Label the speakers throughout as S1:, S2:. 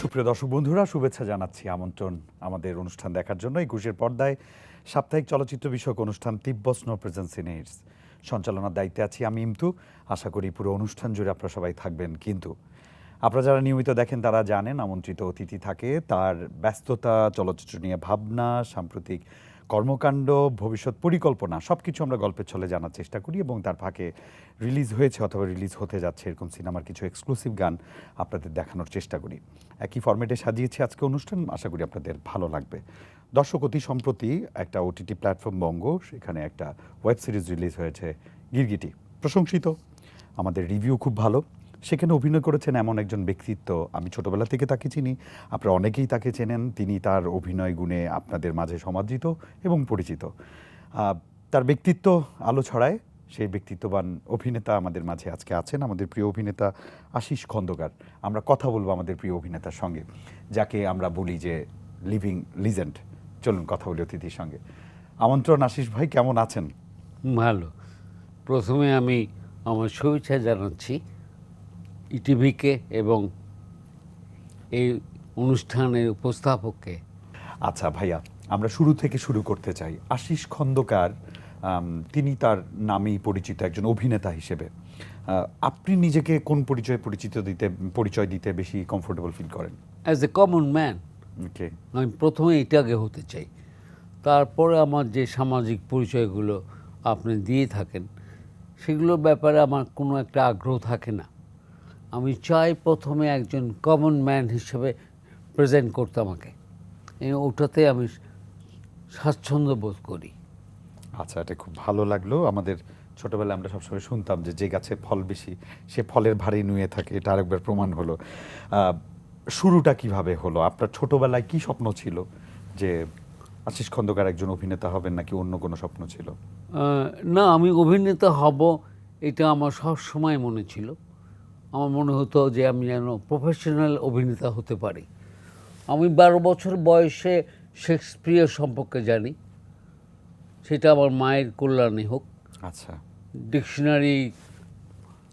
S1: সুপ্রিয় দর্শক বন্ধুরা, শুভেচ্ছা জানাচ্ছি, আমন্ত্রণ আমাদের অনুষ্ঠান দেখার জন্য। একুশের পর্দায় সাপ্তাহিক চলচ্চিত্র বিষয়ক অনুষ্ঠান তিব্বত স্নো প্রেজেন্স সঞ্চালনার দায়িত্বে আছি আমি ইমতু। আশা করি পুরো অনুষ্ঠান জুড়ে আপনারা সবাই থাকবেন কিন্তু আপনারা যারা নিয়মিত দেখেন, তারা জানেন আমন্ত্রিত অতিথি থাকে। তার ব্যস্ততা, চলচ্চিত্র নিয়ে ভাবনা, সাম্প্রতিক কর্মকাণ্ড, ভবিষ্যৎ পরিকল্পনা সব কিছু আমরা গল্পের ছলে জানার চেষ্টা করি এবং তার ফাঁকে রিলিজ হয়েছে অথবা রিলিজ হতে যাচ্ছে এরকম সিনেমার কিছু এক্সক্লুসিভ গান আপনাদের দেখানোর চেষ্টা করি। একই ফরম্যাটে সাজিয়েছি আজকে অনুষ্ঠান, আশা করি আপনাদের ভালো লাগবে। দর্শক অতি সম্প্রতি একটা ওটিটি প্ল্যাটফর্ম বঙ্গ, সেখানে একটা ওয়েব সিরিজ রিলিজ হয়েছে গিরগিটি। প্রশংসিত। আমাদের রিভিউ খুব ভালো। সেখানে অভিনয় করেছেন এমন একজন ব্যক্তিত্ব আমি ছোটবেলা থেকে তাকে চিনি। আপনারা অনেকেই তাকে চেনেন। তিনি তার অভিনয় গুণে আপনাদের মাঝে সমাদৃত এবং পরিচিত। তার ব্যক্তিত্ব আলো ছড়ায়। সেই ব্যক্তিত্ববান অভিনেতা আমাদের মাঝে আজকে আছেন। আমাদের প্রিয় অভিনেতা আশিস খন্দকার। আমরা কথা বলব আমাদের প্রিয় অভিনেতার সঙ্গে, যাকে আমরা বলি যে লিভিং লিজেন্ড। চলুন কথা বলি অতিথির সঙ্গে। আমন্ত্রণ আশিস ভাই, কেমন আছেন?
S2: ভালো। প্রথমে আমি আমার শুভেচ্ছা জানাচ্ছি। ইটিভিকে এবং এই অনুষ্ঠানের উপস্থাপককে।
S1: আচ্ছা ভাইয়া আমরা শুরু থেকে শুরু করতে চাই। আশিস খন্দকার তিনি তার নামেই পরিচিত একজন অভিনেতা হিসেবে। আপনি নিজেকে কোন পরিচয়ে পরিচিত দিতে পরিচয় দিতে বেশি কমফোর্টেবল ফিল করেন?
S2: As a common man
S1: okay
S2: আমি প্রথমে এটাকে হতে চাই। তারপরে আমার যে সামাজিক পরিচয়গুলো আপনি দিয়ে থাকেন সেগুলোর ব্যাপারে আমার কোনো একটা আগ্রহ থাকে না। আমি চাই প্রথমে একজন কমন ম্যান হিসেবে প্রেজেন্ট করতে আমাকে। ওটাতে আমি স্বাচ্ছন্দ্য বোধ করি।
S1: আচ্ছা এটা খুব ভালো লাগল। আমাদের ছোটবেলায় আমরা সবসময় শুনতাম যে যে গাছে ফল বেশি সে ফলের ভারী নুয়ে থাকে এটা আরেকবার প্রমাণ হলো। শুরুটা কীভাবে হলো? আপনার ছোটবেলায় কি স্বপ্ন ছিল? যে আশিস খন্দকার একজন অভিনেতা হবেন নাকি অন্য কোনো স্বপ্ন ছিল?
S2: না আমি অভিনেতা হব এটা আমার সব সময় মনে ছিল। আমার মনে হতো যে আমি যেন প্রফেশনাল অভিনেতা হতে পারি। আমি বারো বছর বয়সে শেক্সপিয়ার সম্পর্কে জানি। সেটা আমার মায়ের কল্যাণে হোক।
S1: আচ্ছা।
S2: ডিকশনারি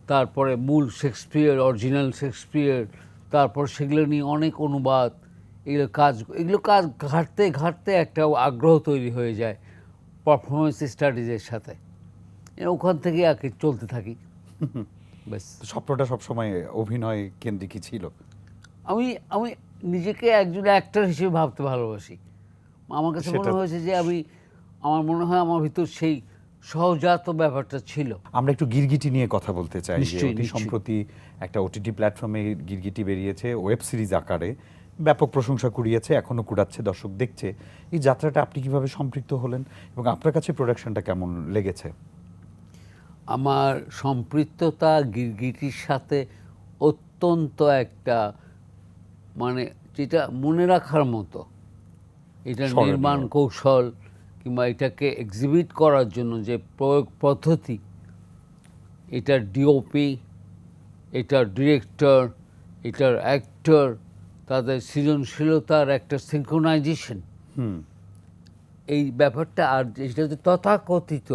S2: তারপরে মূল শেক্সপিয়ার অরিজিনাল শেক্সপিয়ার তারপর সেগুলো নিয়ে অনেক অনুবাদ। এগুলো কাজ এগুলো কাজ ঘাটতে ঘাটতে একটা আগ্রহ তৈরি হয়ে যায় পারফরমেন্স স্টাডিজের সাথে। ওখান থেকে আর কি চলতে থাকি।
S1: স্বপ্নটা সবসময় অভিনয় কেন্দ্রিকই ছিল।
S2: আমি আমি নিজেকে একজন অ্যাক্টর হিসেবে ভাবতে ভালোবাসি। আমার কাছে মনে হয়েছে যে আমি আমার মনে হয় আমার ভিতর সেই সহজাত ব্যাপারটা ছিল।
S1: আমরা একটু গিরগিটি নিয়ে কথা বলতে চাই অতি সম্প্রতি একটা ওটিটি প্ল্যাটফর্মে গিরগিটি বেরিয়েছে ওয়েব সিরিজ আকারে। ব্যাপক প্রশংসা কুড়িয়েছে এখনও কুড়াচ্ছে দর্শক দেখছে। এই যাত্রাটা আপনি কীভাবে সম্পৃক্ত হলেন এবং আপনার কাছে প্রোডাকশনটা কেমন লেগেছে?
S2: আমার সম্পৃক্ততা গিরগিটির সাথে অত্যন্ত একটা মানে যেটা মনে রাখার মতো। এটা নির্মাণ কৌশল কিংবা এটাকে এক্সিবিট করার জন্য যে প্রয়োগ পদ্ধতি এটার ডিওপি এটার ডিরেক্টর এটার অ্যাক্টর তাদের সৃজনশীলতার একটা সিঙ্ক্রোনাইজেশন
S1: হুম।
S2: এই ব্যাপারটা আর যেটা যে তথাকথিত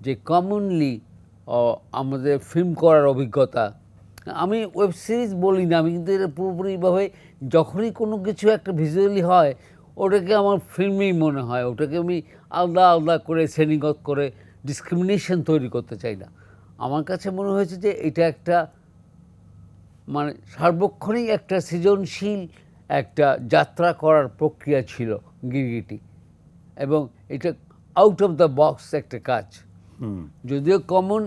S2: যে কমনলি আমাদের ফিল্ম করার অভিজ্ঞতা। আমি ওয়েব সিরিজ বলি না, আমি কিন্তু এটা পুরোপুরিভাবে যখনই কোনো কিছু একটা ভিজুয়ালি হয়, ওটাকে আমার ফিল্মেই মনে হয়। ওটাকে আমি আলাদা আলাদা করে, শ্রেণীগত করে ডিসক্রিমিনেশন তৈরি করতে চাই না। আমার কাছে মনে হয়েছে যে এটা একটা মানে সার্বক্ষণিক একটা সৃজনশীল একটা যাত্রা করার প্রক্রিয়া ছিল গিরগিটি। এবং এটা আউট অফ দ্য বক্স একটা কাজ। যদিও কমন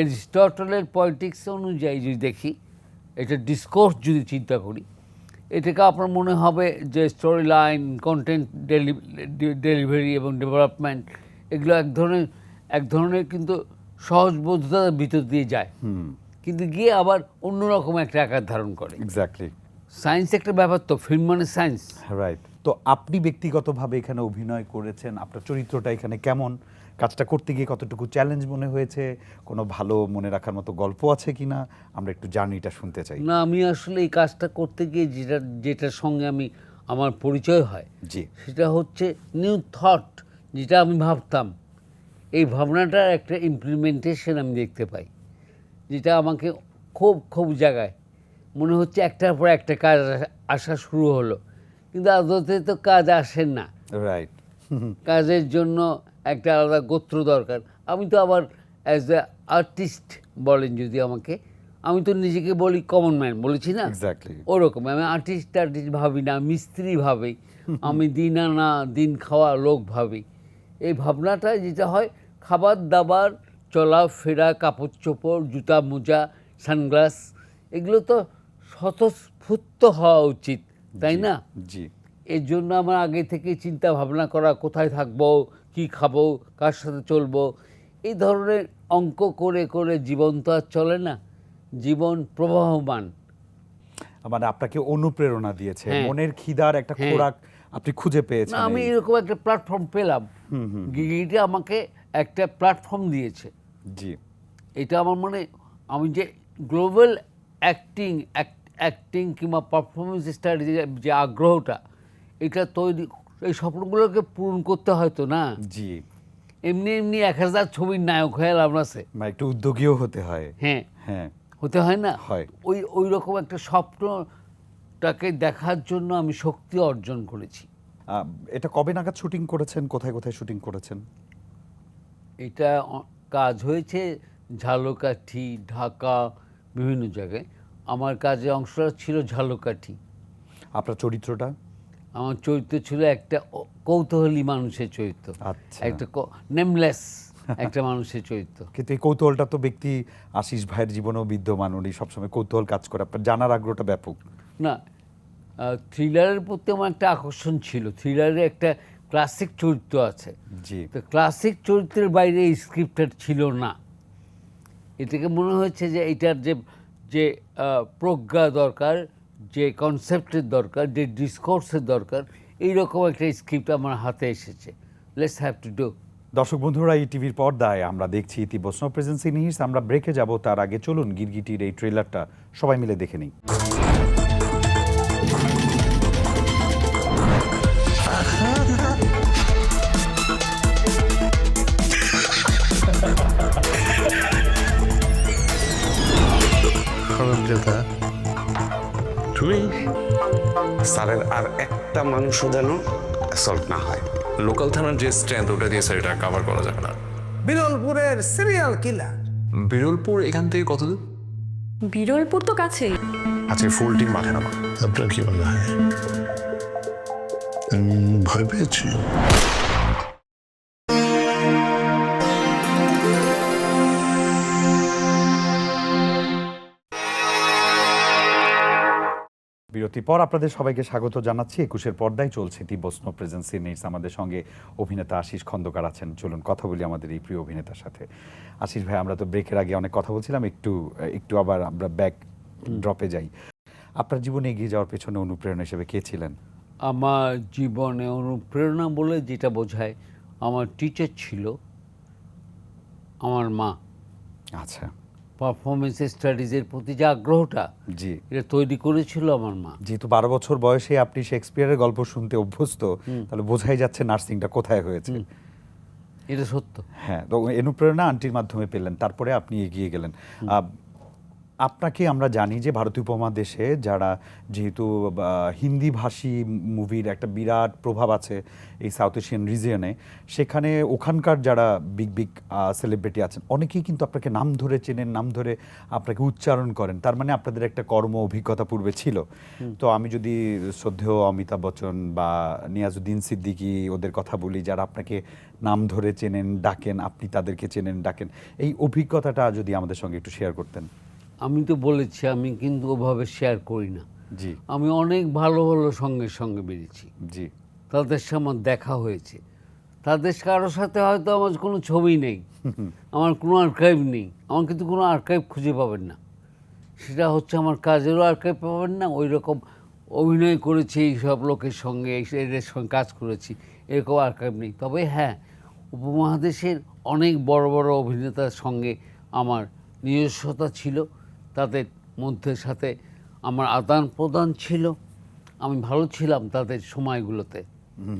S2: এরিস্টটলের পলিটিক্স অনুযায়ী যদি দেখি এটা ডিসকোর্স যদি চিন্তা করি এটাকে আপনার মনে হবে যে স্টোরি লাইন কন্টেন্ট ডেলিভারি এবং ডেভেলপমেন্ট এগুলো এক ধরনের এক ধরনের কিন্তু সহজবোধতার ভিতর দিয়ে যায়।
S1: হুম।
S2: কিন্তু গিয়ে আবার অন্যরকম একটা আকার ধারণ করে।
S1: এক্স্যাক্টলি
S2: সায়েন্স একটা ব্যাপার তো ফিল্ম মানে সায়েন্স
S1: রাইট তো আপনি ব্যক্তিগতভাবে এখানে অভিনয় করেছেন আপনার চরিত্রটা এখানে কেমন? কাজটা করতে গিয়ে কতটুকু চ্যালেঞ্জ মনে হয়েছে? কোনো ভালো মনে রাখার মতো গল্প আছে কিনা? আমরা একটু জার্নিটা শুনতে চাই।
S2: না আমি আসলে এই কাজটা করতে গিয়ে যেটা যেটার সঙ্গে আমি আমার পরিচয় হয়
S1: জি।
S2: সেটা হচ্ছে নিউ থট যেটা আমি ভাবতাম। এই ভাবনাটার একটা ইমপ্লিমেন্টেশন আমি দেখতে পাই। যেটা আমাকে খুব খুব জায়গায় মনে হচ্ছে একটার পর একটা কাজ আসা- আসা শুরু হলো। কিন্তু আদতে তো কাজ আসে না।
S1: রাইট
S2: কাজের জন্য একটা আলাদা গোত্র দরকার। আমি তো আবার অ্যাজ এ আর্টিস্ট বলেন যদি আমাকে আমি তো নিজেকে বলি কমন ম্যান বলেছি না? ওরকম আমি আর্টিস্ট আর্টিস্ট ভাবি না মিস্ত্রি ভাবি। আমি দিন আনা দিন খাওয়া লোক ভাবি। এই ভাবনাটা যেটা হয় খাবার দাবার চলা ফেরা কাপড় চোপড় জুতা মোজা সানগ্লাস এগুলো তো স্বতঃস্ফূর্ত হওয়া উচিত তাই না?
S1: জি।
S2: এর জন্য আমার আগে থেকে চিন্তা ভাবনা করা কোথায় থাকব কি খাব কার সাথে চলবো এই ধরনের অঙ্ক করে করে জীবন তো আর চলে না। জীবন প্রবাহমান।
S1: মানে আপনাকে অনুপ্রেরণা দিয়েছে।
S2: হ্যাঁ।
S1: মনের খিদার একটা
S2: হ্যাঁ।
S1: খোরাক আপনি খুঁজে পেয়েছেন
S2: আমি এরকম একটা প্ল্যাটফর্ম পেলাম। গিগিটা আমাকে একটা প্ল্যাটফর্ম দিয়েছে।
S1: জি।
S2: এটা আমার মনে আমি যে গ্লোবাল অ্যাক্টিং অ্যাক্টিং কিংবা পারফরমেন্স স্টাডি যে আগ্রহটা এটা তৈরি এই স্বপ্নগুলোকে পূরণ করতে হয়তো না?
S1: জি।
S2: এমনি এমনি এক হাজার ছবির নায়ক হয়ে লাভ আছে।
S1: মানে একটু উদ্যোগীও হতে হয়।
S2: হ্যাঁ।
S1: হ্যাঁ।
S2: হতে হয় না?
S1: হয়।
S2: ওই ওই রকম একটা স্বপ্নটাকে দেখার জন্য আমি শক্তি অর্জন করেছি।
S1: এটা কবে নাগাদ শুটিং করেছেন? কোথায় কোথায় শুটিং করেছেন?
S2: এটা কাজ হয়েছে ঝালকাঠি ঢাকা বিভিন্ন জায়গায়। আমার কাজে অংশটা ছিল ঝালকাঠি।
S1: আপনার চরিত্রটা?
S2: আমার চরিত্র ছিল একটা কৌতূহলী মানুষের চরিত্র।
S1: আচ্ছা।
S2: একটা নেমলেস একটা মানুষের চরিত্র।
S1: কিন্তু এই কৌতূহলটা তো ব্যক্তি আশিস ভাইয়ের জীবনেও বিদ্যমান উনি সবসময় কৌতূহল কাজ করে। আপনার জানার আগ্রহটা ব্যাপক।
S2: না থ্রিলারের প্রতি আমার একটা আকর্ষণ ছিল। থ্রিলারে একটা ক্লাসিক চরিত্র আছে।
S1: জি।
S2: তো ক্লাসিক চরিত্রের বাইরে এই স্ক্রিপ্টটা ছিল না। এটাকে মনে হয়েছে যে এটার যে যে প্রজ্ঞা দরকার যে কনসেপ্টের দরকার, যে ডিসকোর্সের দরকার, এইরকম একটা স্ক্রিপ্ট আমার হাতে এসেছে। লেটস হ্যাভ টু ডু
S1: দর্শক বন্ধুরা, এই টিভির পর্দায় আমরা দেখছি ইতিবস্ন প্রেজেন্সি ইন আমরা ব্রেকে যাব, তার আগে চলুন গিরগিটির এই ট্রেলারটা সবাই মিলে দেখে নিই।
S3: স্যারের আর একটা মানুষও যেন অ্যাসল্ট না হয়।
S4: লোকাল থানার যে স্ট্রেংথ ওটা দিয়ে স্যার এটা কভার করা যাবে না।
S5: বিরলপুরের সিরিয়াল কিলার
S4: বিরলপুর এখান থেকে কত দূর?
S6: বিরলপুর তো কাছেই।
S4: আছে ফুল টিম মাঠে নামা।
S7: আপনার কি মনে হয়? ভয় পেয়েছি।
S1: বিরতির পর আপনাদের সবাইকে স্বাগত জানাচ্ছি। একুশের পর্দায় চলছে তিব্বত স্নো প্রেজেন্স ইন আমাদের সঙ্গে অভিনেতা আশিস খন্দকার আছেন। চলুন কথা বলি আমাদের এই প্রিয় অভিনেতার সাথে। আশিস ভাই আমরা তো ব্রেকের আগে অনেক কথা বলছিলাম একটু একটু আবার আমরা ব্যাক ড্রপে যাই। আপনার জীবনে এগিয়ে যাওয়ার পেছনে অনুপ্রেরণা হিসেবে কে ছিলেন?
S2: আমার জীবনে অনুপ্রেরণা বলে যেটা বোঝায় আমার টিচার ছিল আমার মা।
S1: আচ্ছা।
S2: পারফরমেন্স স্টাডিজের প্রতি যে আগ্রহটা
S1: জি।
S2: এটা তৈরি করেছিল আমার মা।
S1: যেহেতু বারো বছর বয়সে আপনি শেক্সপিয়ারের গল্প শুনতে অভ্যস্ত তাহলে বোঝাই যাচ্ছে নার্সিংটা কোথায় হয়েছে।
S2: এটা সত্য।
S1: হ্যাঁ তো অনুপ্রেরণা আন্টির মাধ্যমে পেলেন তারপরে আপনি এগিয়ে গেলেন। আপনাকে আমরা জানি যে ভারতীয় উপমহাদেশে যারা যেহেতু হিন্দি ভাষী মুভির একটা বিরাট প্রভাব আছে এই সাউথ এশিয়ান রিজিয়নে সেখানে ওখানকার যারা বিগ বিগ সেলিব্রিটি আছেন অনেকেই কিন্তু আপনাকে নাম ধরে চেনেন নাম ধরে আপনাকে উচ্চারণ করেন। তার মানে আপনাদের একটা কর্ম অভিজ্ঞতা পূর্বে ছিল। তো আমি যদি শ্রদ্ধেয় অমিতাভ বচ্চন বা নিয়াজুদ্দিন সিদ্দিকী ওদের কথা বলি যারা আপনাকে নাম ধরে চেনেন ডাকেন আপনি তাদেরকে চেনেন ডাকেন এই অভিজ্ঞতাটা যদি আমাদের সঙ্গে একটু শেয়ার করতেন।
S2: আমি তো বলেছি আমি কিন্তু ওভাবে শেয়ার করি না।
S1: জি।
S2: আমি অনেক ভালো ভালো সঙ্গে সঙ্গে বেরিয়েছি।
S1: জি।
S2: তাদের সাথে আমার দেখা হয়েছে। তাদের কারোর সাথে হয়তো আমার কোনো ছবি নেই আমার কোনো আর্কাইভ নেই আমার কিন্তু কোনো আর্কাইভ খুঁজে পাবেন না। সেটা হচ্ছে আমার কাজেরও আর্কাইভ পাবেন না ওই রকম অভিনয় করেছি এই সব লোকের সঙ্গে এই এদের সঙ্গে কাজ করেছি এরকম আর্কাইভ নেই। তবে হ্যাঁ উপমহাদেশের অনেক বড় বড় অভিনেতার সঙ্গে আমার নিজস্বতা ছিল। তাদের মধ্যে সাথে আমার আদান প্রদান ছিল। আমি ভালো ছিলাম তাদের সময়গুলোতে।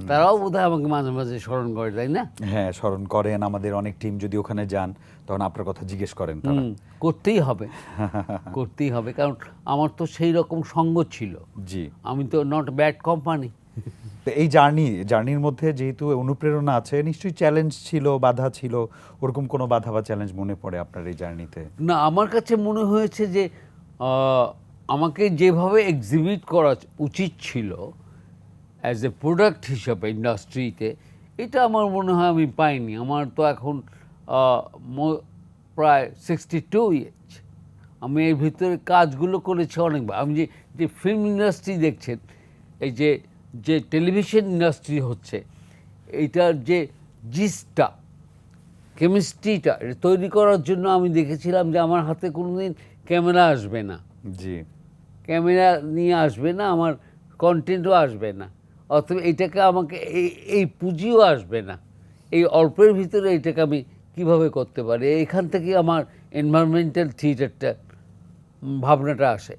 S2: তারাও বোধহয় আমাকে মাঝে মাঝে স্মরণ করে তাই না?
S1: হ্যাঁ স্মরণ করেন আমাদের অনেক টিম যদি ওখানে যান তখন আপনার কথা জিজ্ঞেস করেন
S2: করতেই হবে। করতেই হবে কারণ আমার তো সেই রকম সঙ্গ ছিল।
S1: জি।
S2: আমি তো নট ব্যাড কোম্পানি
S1: তো এই জার্নি, জার্নির মধ্যে যেহেতু অনুপ্রেরণা আছে, নিশ্চয়ই চ্যালেঞ্জ ছিল, বাধা ছিল, ওরকম কোনো বাধা বা চ্যালেঞ্জ মনে পড়ে আপনার এই জার্নিতে?
S2: না, আমার কাছে মনে হয়েছে যে আমাকে যেভাবে এক্সিবিট করা উচিত ছিল অ্যাজ এ প্রোডাক্ট হিসাবে ইন্ডাস্ট্রিতে এটা আমার মনে হয় আমি পাইনি। আমার তো এখন প্রায় সিক্সটি টু ইয়েজ আমি এর ভিতরে কাজগুলো করেছি অনেকবার। আমি যে যে ফিল্ম ইন্ডাস্ট্রি দেখছেন, এই যে যে টেলিভিশন ইন্ডাস্ট্রি হচ্ছে এইটার যে জিসটা কেমিস্ট্রিটা তৈরি করার জন্য আমি দেখেছিলাম যে আমার হাতে কোনো দিন ক্যামেরা আসবে না।
S1: জি।
S2: ক্যামেরা নিয়ে আসবে না আমার কন্টেন্টও আসবে না। অথবা এটাকে আমাকে এই এই পুঁজিও আসবে না। এই অল্পের ভিতরে এটাকে আমি কীভাবে করতে পারি? এখান থেকে আমার এনভায়রনমেন্টাল থিয়েটারটা ভাবনাটা আসে।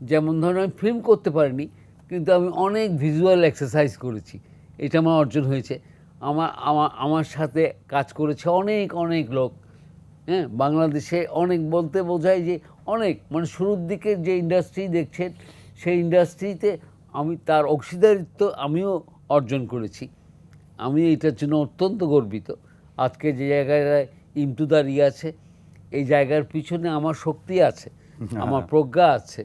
S2: যেমন ধরুন আমি ফিল্ম করতে পারিনি কিন্তু আমি অনেক ভিজুয়াল এক্সারসাইজ করেছি। এটা আমার অর্জন হয়েছে। আমার আমার আমার সাথে কাজ করেছে অনেক অনেক লোক। হ্যাঁ বাংলাদেশে অনেক বলতে বোঝায় যে অনেক। মানে শুরুর দিকে যে ইন্ডাস্ট্রি দেখছেন সেই ইন্ডাস্ট্রিতে আমি তার অংশীদারিত্ব আমিও অর্জন করেছি। আমি এটার জন্য অত্যন্ত গর্বিত। আজকে যে জায়গায় ইমটু দাঁড়িয়ে আছে এই জায়গার পিছনে আমার শক্তি আছে আমার প্রজ্ঞা আছে।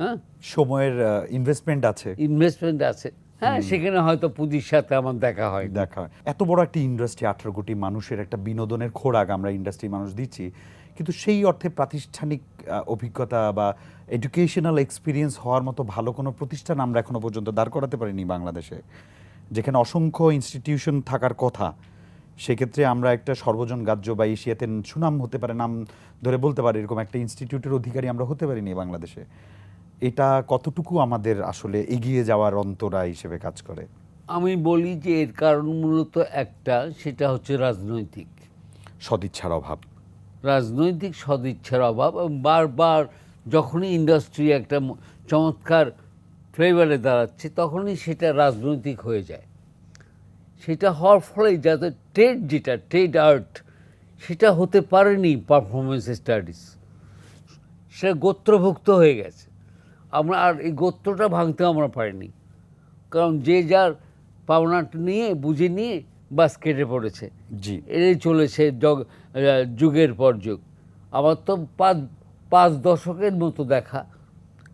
S2: হ্যাঁ?
S1: সময়ের ইনভেস্টমেন্ট আছে।
S2: ইনভেস্টমেন্ট আছে। হ্যাঁ সেখানে হয়তো পুঁজির সাথে আমার দেখা হয়।
S1: দেখা হয়। এত বড় একটা ইন্ডাস্ট্রি আঠারো কোটি মানুষের একটা বিনোদনের খোরাক আমরা ইন্ডাস্ট্রি মানুষ দিচ্ছি। কিন্তু সেই অর্থে প্রাতিষ্ঠানিক অভিজ্ঞতা বা এডুকেশনাল এক্সপিরিয়েন্স হওয়ার মতো ভালো কোনো প্রতিষ্ঠান আমরা এখনও পর্যন্ত দাঁড় করাতে পারিনি বাংলাদেশে। যেখানে অসংখ্য ইনস্টিটিউশন থাকার কথা সেক্ষেত্রে আমরা একটা সর্বজন গ্রাহ্য বা এশিয়াতে সুনাম হতে পারে নাম ধরে বলতে পারি এরকম একটা ইনস্টিটিউটের অধিকারী আমরা হতে পারিনি বাংলাদেশে। এটা কতটুকু আমাদের আসলে এগিয়ে যাওয়ার অন্তরা হিসেবে কাজ করে?
S2: আমি বলি যে এর কারণ মূলত একটা সেটা হচ্ছে রাজনৈতিক।
S1: সদিচ্ছার অভাব।
S2: রাজনৈতিক সদিচ্ছার অভাব বারবার যখনই ইন্ডাস্ট্রি একটা চমৎকার ফ্লেভারে দাঁড়াচ্ছে তখনই সেটা রাজনৈতিক হয়ে যায়। সেটা হওয়ার ফলে যাতে ট্রেড যেটা ট্রেড আর্ট সেটা হতে পারেনি পারফরমেন্স স্টাডিজ সেটা গোত্রভুক্ত হয়ে গেছে। আমরা আর এই গোত্রটা ভাঙতে আমরা পারিনি। কারণ যে যার পাওনাটা নিয়ে বুঝে নিয়ে বাস কেটে পড়েছে।
S1: জি।
S2: এড়ে চলেছে জগ যুগের পর যুগ। আমার তো পাঁচ পাঁচ দশকের মতো দেখা।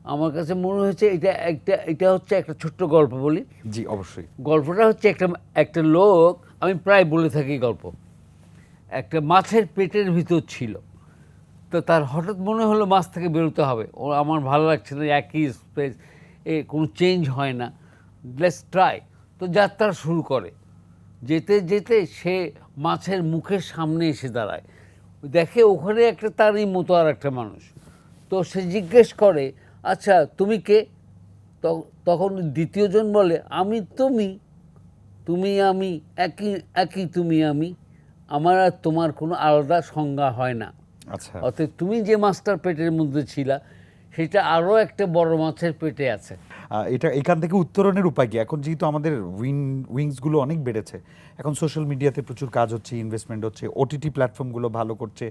S2: আমার কাছে মনে হয়েছে এটা একটা এটা হচ্ছে একটা ছোট্ট গল্প বলি।
S1: জি অবশ্যই।
S2: গল্পটা হচ্ছে একটা একটা লোক আমি প্রায় বলে থাকি গল্প। একটা মাছের পেটের ভিতর ছিল। তো তার হঠাৎ মনে হলো মাছ থেকে বেরোতে হবে। ও আমার ভালো লাগছে না, একই স্পেস এ কোনো চেঞ্জ হয় না। লেটস ট্রাই তো যাত্রা শুরু করে। যেতে যেতে সে মাছের মুখের সামনে এসে দাঁড়ায়। দেখে ওখানে একটা তারই মতো আর একটা মানুষ। তো সে জিজ্ঞেস করে আচ্ছা তুমি কে? তখন দ্বিতীয়জন বলে, আমি তুমি। তুমি আমি, একই একই তুমি আমি। আমার আর তোমার কোনো আলাদা সংজ্ঞা হয় না।
S1: আচ্ছা।
S2: অতএব তুমি যে মাছটার পেটের মধ্যে ছিলা সেটা আরও একটা বড় মাছের পেটে আছে।
S1: এটা এখান থেকে উত্তরণের উপায় কি? এখন যেহেতু আমাদের উইং উইংসগুলো অনেক বেড়েছে এখন সোশ্যাল মিডিয়াতে প্রচুর কাজ হচ্ছে ইনভেস্টমেন্ট হচ্ছে ওটিটি প্ল্যাটফর্মগুলো ভালো করছে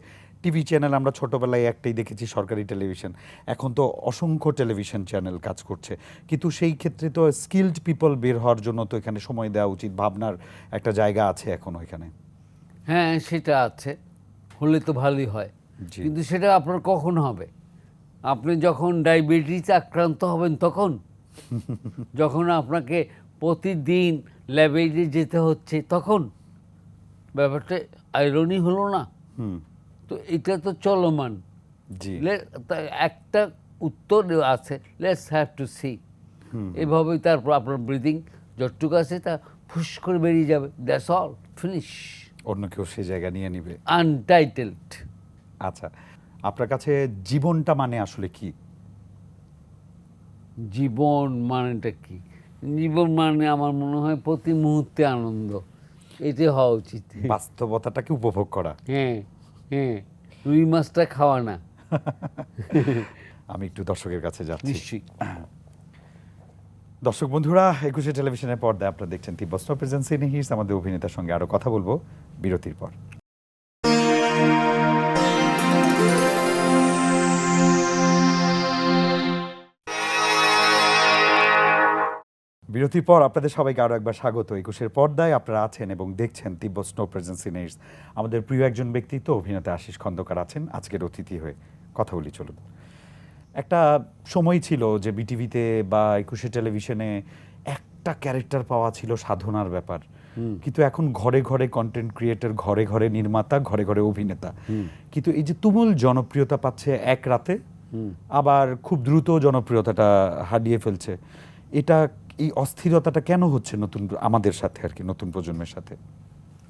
S1: টিভি চ্যানেল আমরা ছোটোবেলায় একটাই দেখেছি সরকারি টেলিভিশন এখন তো অসংখ্য টেলিভিশন চ্যানেল কাজ করছে। কিন্তু সেই ক্ষেত্রে তো স্কিলড পিপল বের হওয়ার জন্য তো এখানে সময় দেওয়া উচিত ভাবনার একটা জায়গা আছে এখন ওইখানে
S2: হ্যাঁ সেটা আছে হলে তো ভালোই হয়। কিন্তু সেটা আপনার কখন হবে? আপনি যখন ডায়াবেটিস আক্রান্ত হবেন তখন? যখন আপনাকে প্রতিদিন ল্যাবে যেতে হচ্ছে তখন? ব্যাপারটা আইরনি হলো না?
S1: হুম।
S2: তো এটা তো চলমান। একটা উত্তর আছে লেটস হ্যাভ টু সি এভাবেই তারপর আপনার ব্রিদিং যতটুকু আছে তা ফুস করে বেরিয়ে যাবে। দ্যাটস অল ফিনিশ
S1: অন্য কেউ সে জায়গা নিয়ে নিবে।
S2: আনটাইটেলড
S1: আচ্ছা আপনার কাছে জীবনটা মানে আসলে কি?
S2: জীবন মানেটা কি? জীবন মানে আমার মনে হয় প্রতি মুহূর্তে আনন্দ। এতে হওয়া উচিত।
S1: বাস্তবতাটাকে উপভোগ করা।
S2: হ্যাঁ হ্যাঁ রুই মাছটা খাওয়া না।
S1: আমি একটু দর্শকের কাছে যাচ্ছি।
S2: নিশ্চয়ই।
S1: দর্শক বন্ধুরা একুশে টেলিভিশনের পর্দায় আপনারা দেখছেন তিব্বস্ত প্রেজেন্স ইন হিটস আমাদের অভিনেতার সঙ্গে আরও কথা বলব বিরতির পর। বিরতির পর আপনাদের সবাইকে আরও একবার স্বাগত। একুশের পর্দায় আপনারা আছেন এবং দেখছেন তিব্বত স্নো প্রেজেন্স ইন আমাদের প্রিয় একজন ব্যক্তিত্ব অভিনেতা আশিস খন্দকার আছেন। আজকের অতিথি হয়ে কথা বলি চলুন। একটা সময় ছিল যে বিটিভিতে বা একুশে টেলিভিশনে একটা ক্যারেক্টার পাওয়া ছিল সাধনার ব্যাপার। কিন্তু এখন ঘরে ঘরে কন্টেন্ট ক্রিয়েটর ঘরে ঘরে নির্মাতা ঘরে ঘরে অভিনেতা। কিন্তু এই যে তুমুল জনপ্রিয়তা পাচ্ছে এক রাতে আবার খুব দ্রুত জনপ্রিয়তাটা হারিয়ে ফেলছে। এটা এই অস্থিরতাটা কেন হচ্ছে নতুন আমাদের সাথে আর কি নতুন প্রজন্মের সাথে?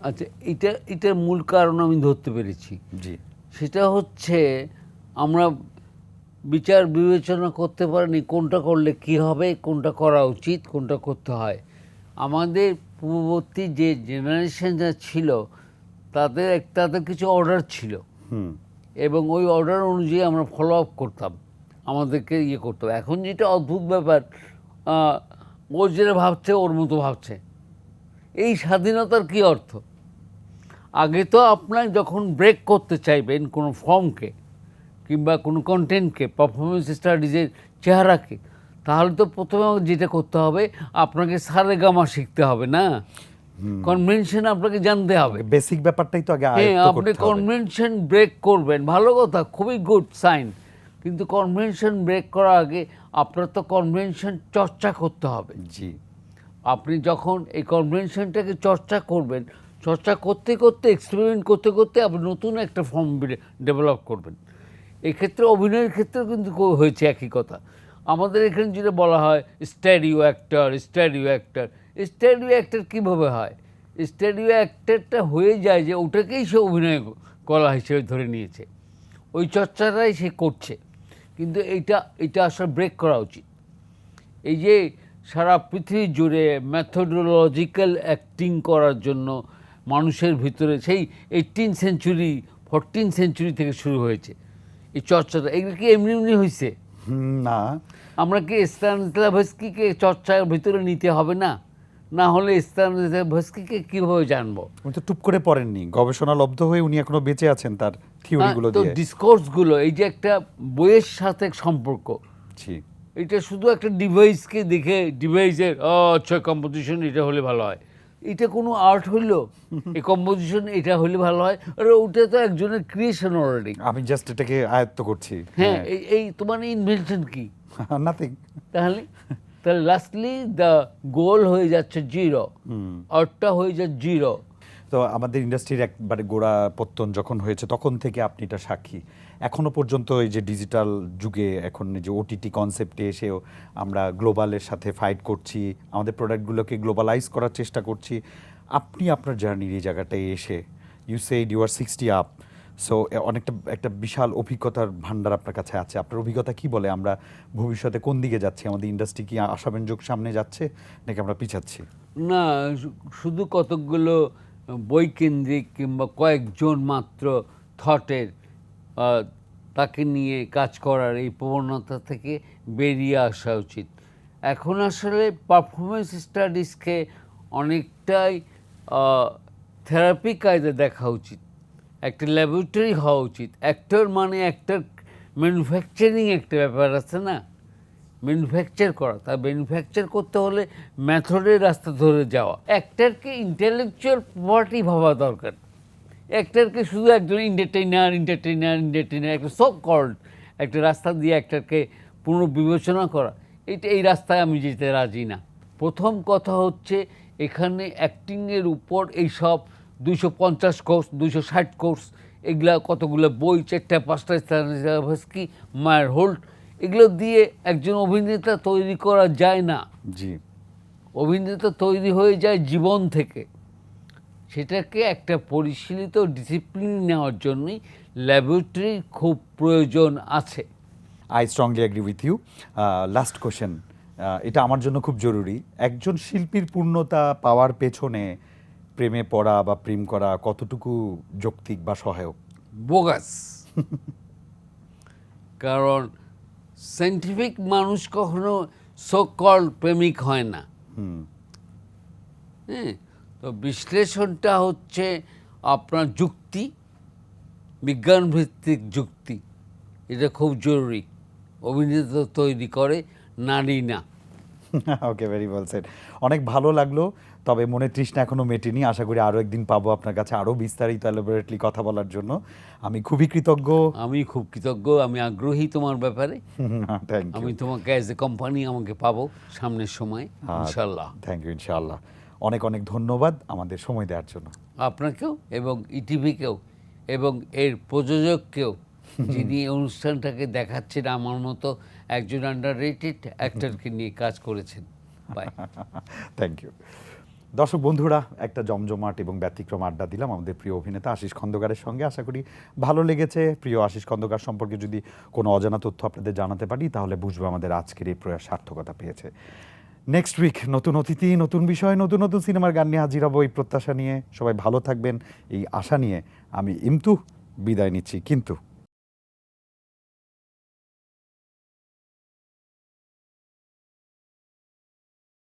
S2: আচ্ছা এটা এটার মূল কারণ আমি ধরতে পেরেছি।
S1: জি।
S2: সেটা হচ্ছে আমরা বিচার বিবেচনা করতে পারিনি কোনটা করলে কি হবে কোনটা করা উচিত কোনটা করতে হয়। আমাদের পূর্ববর্তী যে জেনারেশন যা ছিল তাদের এক- তাদের কিছু অর্ডার ছিল।
S1: হুম।
S2: এবং ওই অর্ডার অনুযায়ী আমরা ফলো আপ করতাম। আমাদেরকে ইয়ে করতাম। এখন যেটা অদ্ভুত ব্যাপার ও যেটা ভাবছে ওর মতো ভাবছে। এই স্বাধীনতার কি অর্থ? আগে তো আপনার যখন ব্রেক করতে চাইবেন কোনো ফর্মকে কিংবা কোনো কন্টেন্টকে পারফরমেন্স স্টাডিজের চেহারাকে তাহলে তো প্রথমে যেটা করতে হবে আপনাকে সারেগামা শিখতে হবে না? কনভেনশন আপনাকে জানতে হবে।
S1: বেসিক ব্যাপারটাই তো আগে
S2: হ্যাঁ আপনি কনভেনশন ব্রেক করবেন। ভালো কথা খুবই গুড সাইন কিন্তু কনভেনশন ব্রেক করার আগে আপনার তো কনভেনশন চর্চা করতে হবে।
S1: জি।
S2: আপনি যখন এই কনভেনশনটাকে চর্চা করবেন চর্চা করতে করতে এক্সপেরিমেন্ট করতে করতে আপনি নতুন একটা ফর্ম ডেভেলপ করবেন। এক্ষেত্রে অভিনয়ের ক্ষেত্রেও কিন্তু হয়েছে একই কথা। আমাদের এখানে যেটা বলা হয় studio actor studio actor studio actor কীভাবে হয়? স্ট্যাডিও অ্যাক্টরটা হয়ে যায় যে ওটাকেই সে অভিনয় কলা হিসেবে ধরে নিয়েছে। ওই চর্চাটাই সে করছে। কিন্তু এইটা এটা আসলে ব্রেক করা উচিত। এই যে সারা পৃথিবী জুড়ে ম্যাথোডোলজিক্যাল অ্যাক্টিং করার জন্য মানুষের ভিতরে সেই এইটিন সেঞ্চুরি ফোরটিন সেঞ্চুরি থেকে শুরু হয়েছে এই চর্চাটা। এগুলো কি এমনি এমনি হয়েছে
S1: না।
S2: আমরা কি ইসলাম স্তানভস্কিকে চর্চার ভিতরে নিতে হবে না? না হলে স্তানভস্কিকে কীভাবে জানব?
S1: উনি তো টুপ করে পড়েননি। গবেষণা লব্ধ হয়ে উনি এখনও বেঁচে আছেন তার থিওরিগুলো
S2: হ্যাঁ, তো ডিসকোর্সগুলো এই যে একটা বইয়ের সাথে সম্পর্ক এটা শুধু একটা ডিভাইসকে দেখে ডিভাইসের আচ্ছা কম্পোজিশন এটা হলে ভালো হয়। এটা কোনো আর্ট হইল? এই কম্পোজিশন এটা হলে ভালো হয়? আরে ওটা তো একজনের ক্রিয়েশন অলরেডি
S1: আমি জাস্ট এটাকে আয়ত্ত করছি।
S2: হ্যাঁ এই এই তোমার ইনভেনশন কি?
S1: নাথিং
S2: তাহলে? তাহলে লাস্টলি দ্য গোল হয়ে যাচ্ছে জিরো আর্টটা হয়ে যাচ্ছে জিরো
S1: তো আমাদের ইন্ডাস্ট্রির একবারে গোড়া পত্তন যখন হয়েছে তখন থেকে আপনি এটা সাক্ষী। এখনও পর্যন্ত এই যে ডিজিটাল যুগে এখন যে ওটিটি কনসেপ্টে এসেও আমরা গ্লোবালের সাথে ফাইট করছি আমাদের প্রোডাক্টগুলোকে গ্লোবালাইজ করার চেষ্টা করছি। আপনি আপনার জার্নির এই জায়গাটায় এসে you said you are sixty up so অনেকটা, একটা বিশাল অভিজ্ঞতার ভান্ডার আপনার কাছে আছে। আপনার অভিজ্ঞতা কি বলে? আমরা ভবিষ্যতে কোন দিকে যাচ্ছি? আমাদের ইন্ডাস্ট্রি কি আশাব্যঞ্জক সামনে যাচ্ছে, নাকি আমরা পিছাচ্ছি?
S2: না শুধু কতকগুলো বইকেন্দ্রিক কিংবা কয়েকজন মাত্র থটের তাকে নিয়ে কাজ করার এই প্রবণতা থেকে বেরিয়ে আসা উচিত। এখন আসলে পারফরমেন্স স্টাডিজকে অনেকটাই থেরাপি কায়দে দেখা উচিত। একটা ল্যাবরেটরি হওয়া উচিত। অ্যাক্টর মানে একটা ম্যানুফ্যাকচারিং একটা ব্যাপার আছে না? ম্যানুফ্যাকচার করা। তা ম্যানুফ্যাকচার করতে হলে মেথডের রাস্তা ধরে যাওয়া। অ্যাক্টারকে ইন্টেলেকচুয়াল প্রপার্টি ভাবা দরকার। অ্যাক্টারকে শুধু একজন এন্টারটেইনার এন্টারটেইনার এন্টারটেইনার একটা সব কল্ড একটা রাস্তা দিয়ে অ্যাক্টারকে পুনর্বিবেচনা করা। এটা এই রাস্তায় আমি যেতে রাজি না। প্রথম কথা হচ্ছে এখানে অ্যাক্টিংয়ের উপর এই সব দুশো পঞ্চাশ কোর্স দুশো ষাট কোর্স এগুলা কতগুলো বই চারটা পাঁচটা স্থানস্কি মায়ের হোল্ড এগুলো দিয়ে একজন অভিনেতা তৈরি করা যায় না।
S1: জি।
S2: অভিনেতা তৈরি হয়ে যায় জীবন থেকে। সেটাকে একটা পরিশীলিত ডিসিপ্লিন নেওয়ার জন্যই ল্যাবরেটরির খুব প্রয়োজন আছে।
S1: I strongly agree with you last question এটা আমার জন্য খুব জরুরি। একজন শিল্পীর পূর্ণতা পাওয়ার পেছনে প্রেমে পড়া বা প্রেম করা কতটুকু যৌক্তিক বা সহায়ক?
S2: বোগাস। কারণ সাইন্টিফিক মানুষ কখনো সকল প্রেমিক হয় না। হ্যাঁ তো বিশ্লেষণটা হচ্ছে আপনার যুক্তি বিজ্ঞান ভিত্তিক যুক্তি। এটা খুব জরুরি। অভিনেতা তৈরি করে নারী না।
S1: ওকে ভেরি ওয়েল সেড অনেক ভালো লাগল। তবে মনে তৃষ্ণা এখনও মেটেনি। আশা করি আরও একদিন পাবো আপনার কাছে আরও বিস্তারিত এলাবোরেটলি কথা বলার জন্য। আমি খুবই কৃতজ্ঞ।
S2: আমি খুব কৃতজ্ঞ আমি আগ্রহী তোমার ব্যাপারে। আমি তোমাকে অ্যাজ এ কোম্পানি আমাকে পাবো সামনের সময় ইনশাল্লাহ
S1: থ্যাংক ইউ ইনশাআল্লাহ। অনেক অনেক ধন্যবাদ আমাদের সময় দেওয়ার জন্য।
S2: আপনাকেও এবং ইটিভিকেও এবং এর প্রযোজককেও যিনি এই অনুষ্ঠানটাকে দেখাচ্ছেন আমার মতো একজন আন্ডার রেটেড অ্যাক্টরকে নিয়ে কাজ করেছেন। বাই
S1: থ্যাংক ইউ দর্শক বন্ধুরা, একটা জমজমাট এবং ব্যতিক্রম আড্ডা দিলাম আমাদের প্রিয় অভিনেতা আশিস খন্দকারের সঙ্গে। আশা করি ভালো লেগেছে। প্রিয় আশিস খন্দকার সম্পর্কে যদি কোনো অজানা তথ্য আপনাদের জানাতে পারি, তাহলে বুঝব আমাদের আজকের এই প্রয়াস সার্থকতা পেয়েছে। নেক্সট উইক নতুন অতিথি, নতুন বিষয়, নতুন নতুন সিনেমার গান নিয়ে হাজির হব এই প্রত্যাশা নিয়ে। সবাই ভালো থাকবেন। এই আশা নিয়ে আমি ইমতু বিদায় নিচ্ছি। কিন্তু